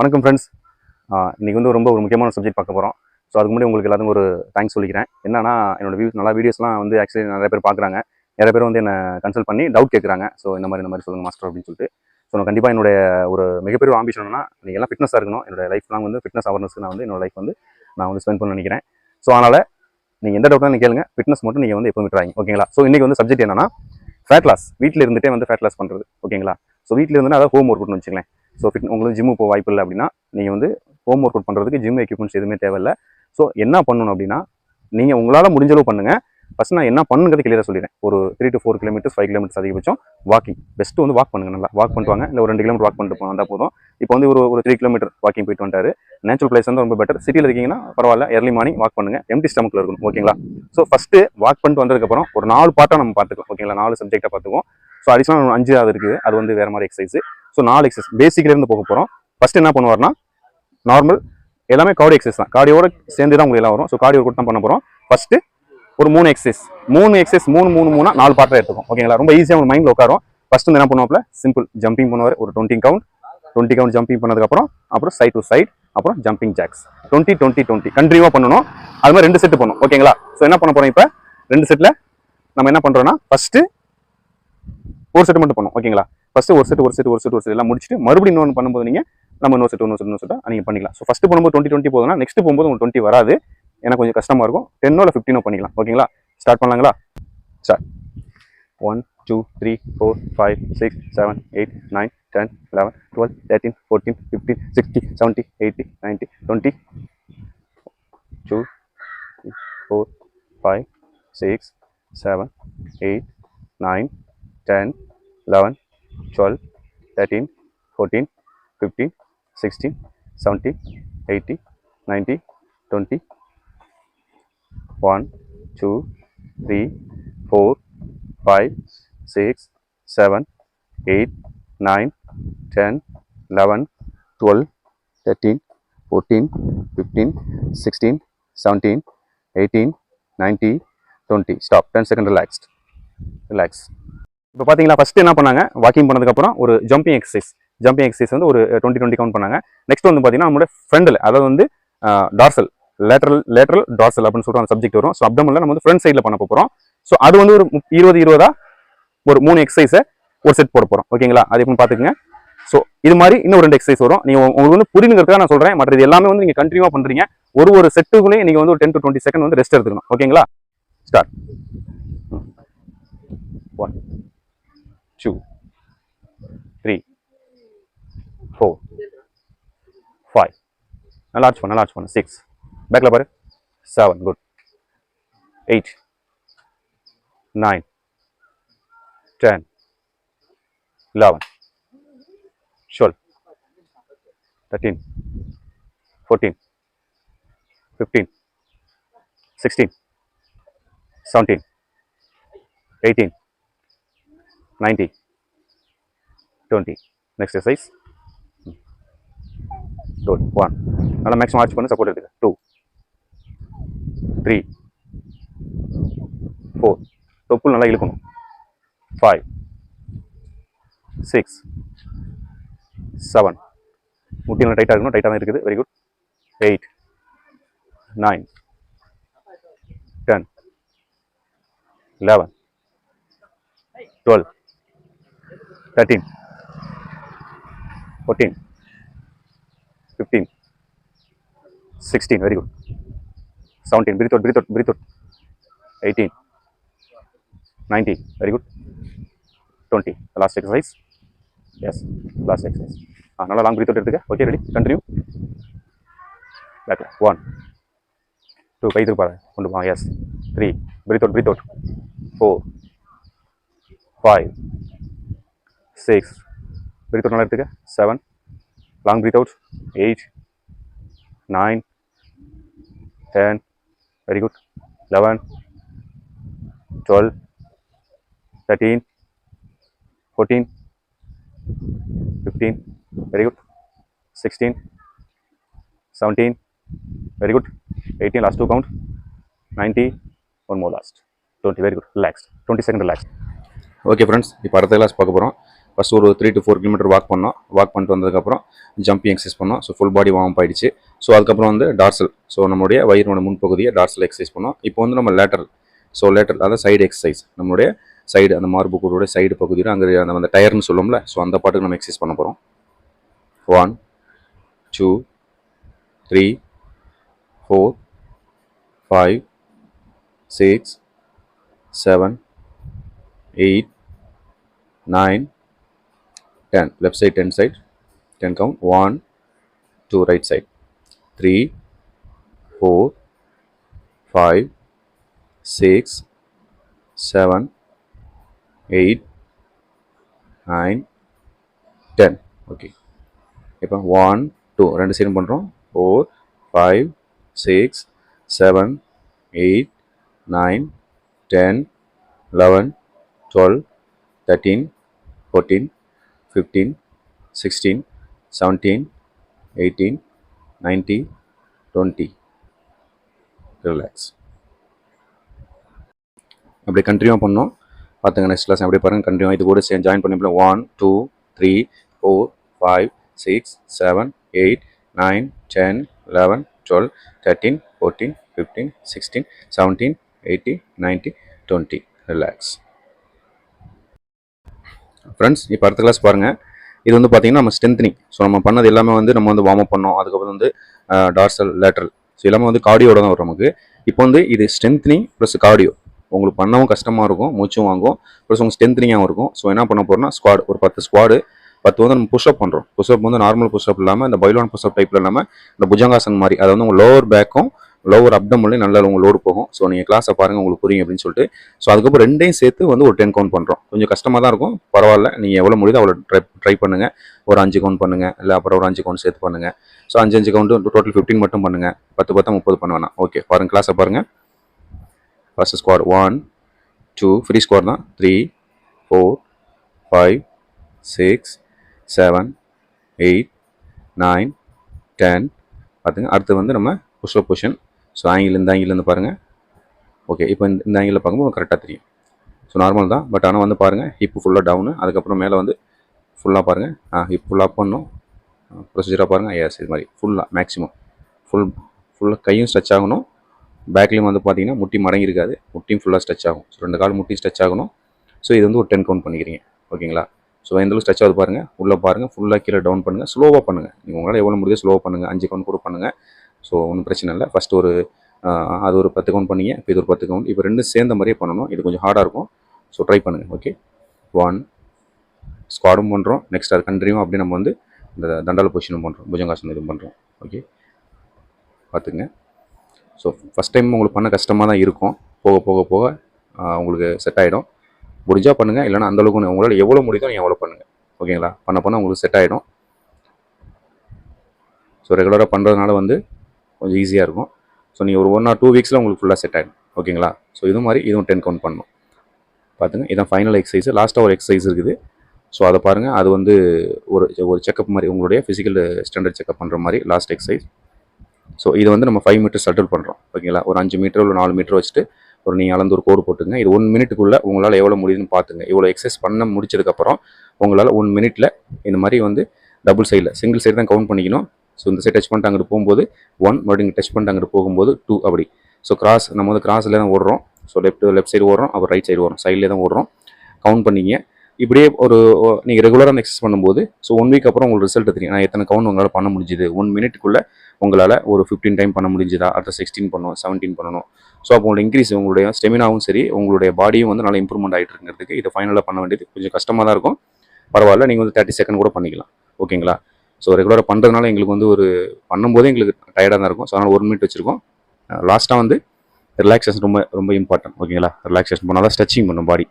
வணக்கம் ஃப்ரெண்ட்ஸ் இன்றைக்கி வந்து ரொம்ப ஒரு முக்கியமான சப்ஜெக்ட் பார்க்க போகிறோம் ஸோ அதுக்கு முன்னாடி உங்களுக்கு எல்லாத்துக்கும் ஒரு தேங்க்ஸ் சொல்லிக்கிறேன். என்னன்னா என்னோட வியூஸ் நல்லா வீடியோஸ்லாம் வந்து ஆக்சுவலி நிறைய பேர் பார்க்குறாங்க. நிறைய பேர் வந்து என்னை கன்சல்ட் பண்ணி டவுட் கேட்குறாங்க. ஸோ இந்த மாதிரி இந்த மாதிரி சொல்லுங்கள் மாஸ்டர் அப்படின்னு சொல்லிட்டு. ஸோ நான் கண்டிப்பாக என்னுடைய ஒரு மிகப்பெரிய ஆம்பிஷன் என்னன்னா நீங்கள் எல்லாம் ஃபிட்னஸாக இருக்கணும். என்னோட லைஃப் லாங் வந்து ஃபிட்னஸ் அவேர்னஸ்க்கு நான் வந்து என்னோட லைஃப் வந்து நான் வந்து ஸ்பெண்ட் பண்ண நினைக்கிறேன். ஸோ அதனால் நீங்கள் எந்த டவுட்டும் நீங்கள் கேளுங்க. ஃபிட்னஸ் மட்டும் நீங்கள் வந்து எப்போ விட்டுறாங்க ஓகேங்களா ஸோ இன்றைக்கி வந்து சப்ஜெக்ட் என்னன்னா ஃபேட் லாஸ் வீட்டில் இருந்துகிட்டே வந்து ஃபேட் லாஸ் பண்ணுறது ஓகேங்களா ஸோ வீட்டில் இருந்துன்னா அதாவது ஹோம் ஒர்க் பண்ணணும்னு வச்சுங்களேன் ஸோ ஃபிட் உங்களுக்கு ஜிம்மு போக வாய்ப்பு இல்லை அப்படின்னா நீங்கள் வந்து ஹோம் ஒர்க் அவுட் பண்ணுறதுக்கு ஜிம் எக்யூப்மெண்ட்ஸ் எதுவுமே தேவையில்லை. ஸோ என்ன பண்ணணும் அப்படின்னா நீங்கள் உங்களால் முடிஞ்ச அளவு பண்ணுங்கள் ஃபஸ்ட் நான் என்ன பண்ணுங்கிறது கிளியராக சொல்லிடுறேன். ஒரு three to four kilometres five kilometres அதிகபட்சம் வாக்கிங் பெஸ்ட்டு வந்து வாக் பண்ணுங்க நல்லா. வாக் பண்ணிட்டு வாங்க. இல்லை ஒரு ரெண்டு கிலோமீட்டர் வாக் பண்ணிட்டு போனால் வந்தால் போதும். இப்போ வந்து ஒரு ஒரு த்ரீ கிலோமீட்டர் வாக்கிங் போயிட்டு வந்துட்டாரு. நேச்சுரல் பிளேஸ் வந்து ரொம்ப பெட்டர் சிட்டியில் இருக்கீங்கன்னா பரவாயில்ல. ஏர்லி மார்னிங் வாக் பண்ணுங்கள் எம்டி ஸ்டமக்கில் இருக்கணும். ஓகேங்களா ஸோ ஃபஸ்ட்டு வாக் பண்ணிட்டு வந்ததுக்கப்புறம் ஒரு நாலு பார்ட்டாக நம்ம பார்த்துக்கலாம். ஓகேங்களா நாலு சப்ஜெக்டாக பார்த்துக்குவோம். ஸோ அடிஷனல் அஞ்சு அது இருக்குது. அது வந்து வேறு மாதிரி எக்ஸசைஸ் ஸோ நாலு எக்ஸசைஸ் பேசிக்லேருந்து போக போகிறோம் ஃபஸ்ட் என்ன பண்ணுவார்னா நார்மல் எல்லாமே கார்டியோ எக்ஸசைஸ் தான். கார்டியோட சேர்ந்து தான் உங்களுக்கு எல்லாம் வரும். ஸோ கார்டியோ கூட தான் பண்ண போகிறோம் ஃபஸ்ட்டு ஒரு மூணு எக்ஸசைஸ் மூணு எக்ஸசைஸ் மூணு மூணு மூணா நாலு பாட்டாக எடுத்துக்கும். ஓகேங்களா ரொம்ப ஈஸியாக ஒரு மைண்டில் உட்காரும் ஃபஸ்ட் வந்து என்ன பண்ணுவாப்ல சிம்பிள் ஜம்பிங் பண்ணுவார். ஒரு twenty count twenty count jumping பண்ணதுக்கப்புறம் அப்புறம் சைட் டு சைட் அப்புறம் jumping jacks twenty twenty twenty கண்டினியூவாக பண்ணணும். அது மாதிரி ரெண்டு செட்டு பண்ணும். ஓகேங்களா ஸோ என்ன பண்ண போகிறோம் இப்போ? ரெண்டு செட்டில் நம்ம என்ன பண்ணுறோன்னா ஃபஸ்ட்டு ஒரு செட்டு மட்டும் பண்ணணும் ஓகேங்களா ஃபஸ்ட்டு ஒரு செட் ஒரு செட் ஒரு செட் ஒரு செட் எல்லாம் முடிச்சுட்டு மறுபடியும் இன்னொன்று பண்ணும்போது நீங்கள் நம்ம இன்னொரு செட் இன்னொரு செட் இன்னொரு நீங்கள் பண்ணிக்கலாம். ஸோ ஃபஸ்ட்டு போகும்போது டுவெண்ட்டி டுவெண்ட்டி போதும்னா நெக்ஸ்ட் போகும்போது உங்களுக்கு டுவெண்ட்டி வராது. எனக்கு கொஞ்சம் கஷ்டமாக இருக்கும். டென்னோ இல்லை ஃபிஃப்டினோ பண்ணிக்கலாம். ஓகேங்களா start பண்ணலாங்களா? Start one two three four five six seven eight nine ten eleven twelve thirteen fourteen fifteen sixteen seventeen eighteen nineteen twenty two four five six seven eight nine ten eleven 12, 13, 14, 15, 16, 17, 80, 90, 20, 1, 2, 3, 4, 5, 6, 7, 8, 9, 10, 11, 12, 13, 14, 15, 16, 17, 18, 19, 20. Stop. 10 relaxed. Relax. இப்போ பார்த்தீங்களா first என்ன பண்ணாங்க? Walking பண்ணதுக்கப்புறம் ஒரு jumping exercise jumping exercise வந்து ஒரு twenty twenty count பண்ணாங்க. Next வந்து பார்த்தீங்கன்னா நம்மளோட ஃப்ரெண்டில் அதாவது வந்து டார்சல் லேட்டரல் லேட்டரல் டார்சல் அப்படின்னு சொல்லிட்டு அந்த சப்ஜெக்ட் வரும். ஸோ அப்டமில் நம்ம வந்து ஃப்ரண்ட் சைடில் பண்ண போகிறோம் ஸோ அது வந்து ஒரு இருபது இருபதா? ஒரு மூணு எக்ஸசைஸை ஒரு செட் போட போகிறோம் ஓகேங்களா அது எப்படின்னு பார்த்துக்குங்க ஸோ இது மாதிரி இன்னும் ரெண்டு எக்ஸசைஸ் வரும். நீங்கள் உங்களுக்கு வந்து புரியுங்கிறதுக்காக நான் சொல்கிறேன் மற்ற இது எல்லாமே வந்து நீங்கள் கண்டினியூவாக பண்ணுறீங்க ஒரு ஒரு செட்டுக்குள்ளேயே நீங்கள் வந்து ஒரு டென் டு டுவெண்ட்டி செகண்ட் வந்து ரெஸ்ட் எடுத்துக்கணும். ஓகேங்களா start one two, three, four, five. A large one, a large one, six. Back labor, seven, good. Eight, nine, ten, eleven, twelve, thirteen, fourteen, fifteen, sixteen, seventeen, eighteen, nineteen twenty. Next size good one நல்லா maximum arch பண்ணி support எடுத்துக்க. Two three four தொப்புள் நல்லா இழுக்கணும். Five six seven முட்டி நல்லா டைட்டாக இருக்கணும். டைட்டாக தான் இருக்குது. Very good eight nine ten eleven twelve thirteen fourteen fifteen sixteen very good seventeen breathe out breathe out breathe out eighteen nineteen very good twenty last exercise yes last exercise ஆ நல்லா long breath out எடுத்துக்க. Okay ready continue பேக்கில் one two கை திருப்பாரு கொண்டு போங்க yes three breathe out breathe out four five six breathe out நல்லா எடுத்துக்க seven long breathe out eight nine ten very good eleven twelve thirteen fourteen fifteen very good sixteen seventeen very good eighteen last two count nineteen one more last twenty very good relax twenty second relax okay friends இப்போ அடுத்த class பார்க்க போகிறோம் first ஒரு three to four kilometre walk பண்ணோம். Walk பண்ணிட்டு வந்ததுக்கப்புறம் jumping exercise பண்ணோம். So full body warm ஆயிடுச்சு. ஸோ அதுக்கப்புறம் வந்து டார்சல் ஸோ நம்மளுடைய வயிறோட முன்பகுதியை டார்சல் எக்ஸசைஸ் பண்ணோம். இப்போ வந்து நம்ம லேட்டர் ஸோ லேட்டர் அதாவது சைடு எக்ஸசைஸ் நம்மளுடைய சைடு அந்த மார்புக்கூடோட சைடு பகுதியில் அங்கே அந்த அந்த டயர்னு சொல்லுவோம்ல. ஸோ அந்த பாட்டுக்கு நம்ம எக்ஸசைஸ் பண்ண போகிறோம் one two three four five six seven eight nine 10 left side 10 side 10 count 1 2 right side 3 4 5 6 7 8 9 10 okay இப்போ 1 2 ரெண்டு சைடும் பண்ணுறோம் 4 5 6 7 8 9 10 11 12 13 14 fifteen sixteen seventeen eighteen nineteen twenty relax அப்படி கண்டினியூ பண்ணோம் பார்த்துங்க நெக்ஸ்ட் கிளாஸ் அப்படியே பாருங்கள் கண்டினியூ இது கூட சேர்ந்து ஜாயின் பண்ணி one two three four five six seven eight nine ten eleven twelve thirteen fourteen fifteen sixteen seventeen eighteen nineteen twenty relax friends இப்போ அடுத்த கிளாஸ் பாருங்கள் இது வந்து பார்த்தீங்கன்னா நம்ம ஸ்ட்ரென்த்னிங் ஸோ நம்ம பண்ணது எல்லாமே வந்து நம்ம வந்து வார்ம் அப் பண்ணோம். அதுக்கப்புறம் வந்து டார்சல் லேட்ரல் ஸோ எல்லாமே வந்து கார்டியோட தான் வரும் நமக்கு. இப்போ வந்து இது ஸ்ட்ரென்த்னிங் ப்ளஸ் கார்டியோ உங்களுக்கு பண்ணவும் கஷ்டமாக இருக்கும் மூச்சும் வாங்கும். ப்ளஸ் உங்களுக்கு ஸ்ட்ரென்த்னிங்காகவும் இருக்கும். ஸோ என்ன பண்ண போகிறோம்னா ஸ்குவாட் ஒரு பத்து ஸ்குவாடு பத்து வந்து நம்ம புஷ்அப் பண்ணுறோம் புஷ்அப் வந்து நார்மல் புஷ்அப் இல்லாமல் இந்த பைலான் புஷ்அப் டைப்பில் இல்லாமல் இந்த புஜங்காசன் மாதிரி அதாவது உங்கள் லோவர் பேக்கும் லோவர் அப்டம்லையும் நல்லா உங்கள் லோடு போகும். ஸோ நீங்கள் கிளாஸை பாருங்கள் உங்களுக்கு புரியும் அப்படின்னு சொல்லிட்டு. ஸோ அதுக்கப்புறம் ரெண்டையும் சேர்த்து வந்து ஒரு டென் கவுண்ட் பண்ணுறோம் கொஞ்சம் கஷ்டமாக தான் இருக்கும். பரவாயில்ல. நீங்கள் எவ்வளோ முடியுதோ அவ்வளோ ட்ரை ட்ரை பண்ணுங்கள் ஒரு அஞ்சு கவுண்ட் பண்ணுங்கள் இல்லை அப்புறம் ஒரு அஞ்சு கவுண்ட் சேர்த்து பண்ணுங்கள் ஸோ அஞ்சு அஞ்சு கவுண்ட் டோட்டல் ஃபிஃப்டின் மட்டும் பண்ணுங்கள் பத்து பத்தா முப்பது பண்ண வேணாம். ஓகே பாருங்கள் கிளாஸை பாருங்கள் first squat one two free squat தான். Three four five six seven eight nine ten பார்த்துங்க அடுத்து வந்து நம்ம புஷ்அப் பொஷன் ஸோ ஆங்கிள் இந்த ஆங்கிலேருந்து பாருங்கள் ஓகே இப்போ இந்த இந்த ஆங்கிளில் பார்க்கும்போது கரெக்டாக தெரியும். ஸோ நார்மல் தான் பட் ஆனால் வந்து பாருங்கள் ஹிப்பு ஃபுல்லாக டவுனு அதுக்கப்புறம் மேலே வந்து ஃபுல்லாக பாருங்கள் ஆ ஹிப் ஃபுல்லாக பண்ணும் ப்ரொசீஜராக பாருங்கள் எஸ் இது மாதிரி ஃபுல்லாக மேக்ஸிமம் ஃபுல் ஃபுல்லாக கையும் ஸ்ட்ரெச் ஆகணும். பேக்லேயும் வந்து பார்த்தீங்கன்னா முட்டி மடங்கியிருக்காது முட்டியும் ஃபுல்லாக ஸ்ட்ரெச் ஆகும். ஸோ ரெண்டு கால் முட்டி ஸ்ட்ரெச் ஆகணும். ஸோ இது வந்து ஒரு டென் கவுண்ட் பண்ணிக்கிறீங்க. ஓகேங்களா? ஸோ எந்த ஸ்ட்ரெச் ஆகுது பாருங்கள் உள்ளே பாருங்கள் ஃபுல்லாக கீழே டவுன் பண்ணுங்கள் ஸ்லோவாக பண்ணுங்கள் நீங்கள் உங்களால் எவ்வளோ முடியுதோ ஸ்லோவாக பண்ணுங்கள் அஞ்சு கவுண்ட் கூட பண்ணுங்கள் ஸோ ஒன்றும் பிரச்சனை இல்லை. ஃபஸ்ட்டு ஒரு அது ஒரு பத்து கவுண்ட் பண்ணீங்க. இப்போ இது ஒரு பத்து கவுண்ட் இப்போ ரெண்டும் சேர்ந்த மாதிரியே பண்ணணும். இது கொஞ்சம் ஹார்டாக இருக்கும். ஸோ ட்ரை பண்ணுங்கள் ஓகே ஒன் ஸ்குவாடும் பண்ணுறோம் நெக்ஸ்ட் அது கண்டினியூ அப்படியே நம்ம வந்து இந்த தண்டால பொசிஷனும் பண்ணுறோம் புஜங்காசனம் இதுவும் பண்ணுறோம் ஓகே பார்த்துங்க ஸோ ஃபஸ்ட் டைம் உங்களுக்கு பண்ண கஷ்டமாக தான் இருக்கும். போக போக போக உங்களுக்கு செட் ஆகிடும் முடிஞ்சால் பண்ணுங்கள் இல்லைனா அந்தளவுக்கு உங்களால் எவ்வளோ முடியுதோ நீங்கள் எவ்வளோ பண்ணுங்கள் ஓகேங்களா பண்ண பண்ண உங்களுக்கு செட் ஆகிடும் ஸோ ரெகுலராக பண்ணுறதுனால வந்து கொஞ்சம் ஈஸியாக இருக்கும். ஸோ நீங்கள் ஒரு ஒன் ஆர் டூ வீக்ஸில் உங்களுக்கு ஃபுல்லாக செட் ஆகிடும் ஓகேங்களா ஸோ இது மாதிரி இதுவும் டென் கவுண்ட் பண்ணணும் பார்த்துங்க இதான் ஃபைனல் எக்ஸசைஸ் லாஸ்ட்டாக ஒரு எக்ஸசைஸ் இருக்குது. ஸோ அதை பாருங்கள் அது வந்து ஒரு ஒரு செக்கப் மாதிரி உங்களுடைய ஃபிசிக்கல் ஸ்டாண்டர்ட் செக்கப் பண்ணுற மாதிரி லாஸ்ட் எக்ஸசைஸ் ஸோ இது வந்து நம்ம ஃபைவ் மீட்டர் சட்டில் பண்ணுறோம் ஓகேங்களா ஒரு அஞ்சு மீட்டர் இல்லை நாலு மீட்டர் வச்சுட்டு ஒரு நீங்கள் அளந்து ஒரு கோடு போட்டுங்க. இது ஒன் மினிட்டுக்குள்ளே உங்களால் எவ்வளோ முடியுதுன்னு பார்த்துங்க இவ்வளோ எக்ஸசைஸ் பண்ண முடிச்சதுக்கப்புறம் உங்களால் ஒன் மினிட்டில் இந்த மாதிரி வந்து டபுள் சைடில் சிங்கிள் சைடு தான் கவுண்ட் பண்ணிக்கணும். ஸோ இந்த சைட் டச் பண்ணிட்டு அங்கிட்டு போகும்போது ஒன் மறுபடியும் டச் பண்ணிட்டு அங்கிட்டு போகும்போது டூ அப்படி. ஸோ கிராஸ் நம்ம வந்து கிராஸில் தான் ஓடுறோம். ஸோ லெஃப்ட் லெஃப்ட் சைடு ஓடுறோம் அப்புறம் ரைட் சைடு ஓடுறோம். சைட்லேயே தான் ஓடுறோம். கவுண்ட் பண்ணிங்க. இப்படியே ஒரு நீங்கள் ரெகுலராக எக்ஸஸ் பண்ணும்போது ஸோ ஒன் வீக் அப்புறம் உங்களுக்கு ரிசல்ட் தெரியும். நான் எத்தனை கவுண்ட் உங்களால் பண்ண முடிஞ்சுது? ஒன் மினிட்டுக்குள்ளே உங்களால் ஒரு ஃபிஃப்டீன் டைம் பண்ண முடிஞ்சுதா? அடுத்த சிக்ஸ்டீன் பண்ணணும் செவன்டீன் பண்ணணும். ஸோ அப்போ உங்களோட இன்க்ரீஸ் உங்களுடைய ஸ்டெமினாவும் சரி உங்களுடைய பாடியும் வந்து நல்லா இம்ப்ரூவ்மெண்ட் ஆகிட்டு இருக்கிறதுக்கு இதை ஃபைனலாக பண்ண வேண்டியது கொஞ்சம் கஷ்டமாக தான் இருக்கும். பரவாயில்ல நீங்கள் வந்து தேர்ட்டி செகண்ட் கூட பண்ணிக்கலாம். ஓகேங்களா ஸோ ரெகுலராக பண்ணுறதுனால எங்களுக்கு வந்து ஒரு பண்ணும்போதே எங்களுக்கு டயர்டாக தான் இருக்கும். ஸோ அதனால் ஒரு மினிட் வச்சுருக்கோம். லாஸ்ட்டாக uh, வந்து ரிலாக்ஸேஷன் ரொம்ப ரொம்ப இம்பார்ட்டன்ட் ஓகேங்களா ரிலாக்ஸேஷன் பண்ணால் தான் ஸ்ட்ரெச்சிங் பண்ணும் பாடி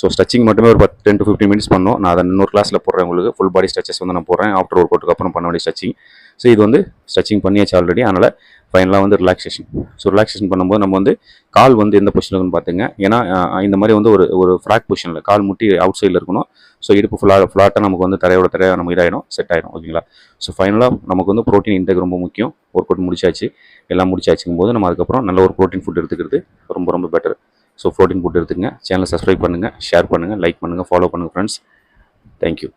ஸோ ஸ்ட்ரெச்சிங் மட்டுமே ஒரு பத்து டென் டு ஃபிஃப்டின் மினிட்ஸ் பண்ணோம். நான் அதை இன்னொரு கிளாஸில் போடுறேன் உங்களுக்கு. ஃபுல் பாடி ஸ்ட்ரெச்சஸ் வந்து நான் போடுறேன். ஆஃப்டர் ஒர்க் அவுட்டுக்கு அப்புறம் பண்ண வேண்டிய ஸ்ட்ரெச்சிங் ஸோ இது வந்து ஸ்ட்ரெச்சிங் பண்ணியாச்சு ஆல்ரெடி அதனால் ஃபைனலாக வந்து ரிலாக்ஸேஷன் ஸோ ரிலாக்ஸேஷன் பண்ணும்போது நம்ம வந்து கால் வந்து எந்த பொசிஷனில் இருக்குன்னு பார்த்துங்க ஏன்னா இந்த மாதிரி வந்து ஒரு ஒரு ஃப்ராக் பொசிஷனில் கால் முட்டி அவுட் சைடில் இருக்கணும். ஸோ இடுப்பு ஃபுல்லாக ஃப்ளாட்டாக நமக்கு வந்து தரையோட தரையாக நம்ம இதாகிடும் செட் ஆகிடும் ஓகேங்களா ஸோ ஃபைனலாக நமக்கு வந்து ப்ரோட்டீன் இன்டேக் ரொம்ப முக்கியம். ஒர்க் அவுட் முடிச்சாச்சு. எல்லாம் முடிச்சாச்சுக்கும் போது நம்ம அதுக்கப்புறம் நல்ல ஒரு ப்ரோட்டீன் ஃபுட் எடுத்துக்கிறது ரொம்ப ரொம்ப பெட்டர் ஸோ ப்ரோட்டீன் போட்டு எடுத்துங்க சேனலை சப்ஸ்கிரைப் பண்ணுங்கள் ஷேர் பண்ணுங்கள் லைக் பண்ணுங்கள் ஃபாலோ பண்ணுங்கள் ஃப்ரெண்ட்ஸ் தேங்க்யூ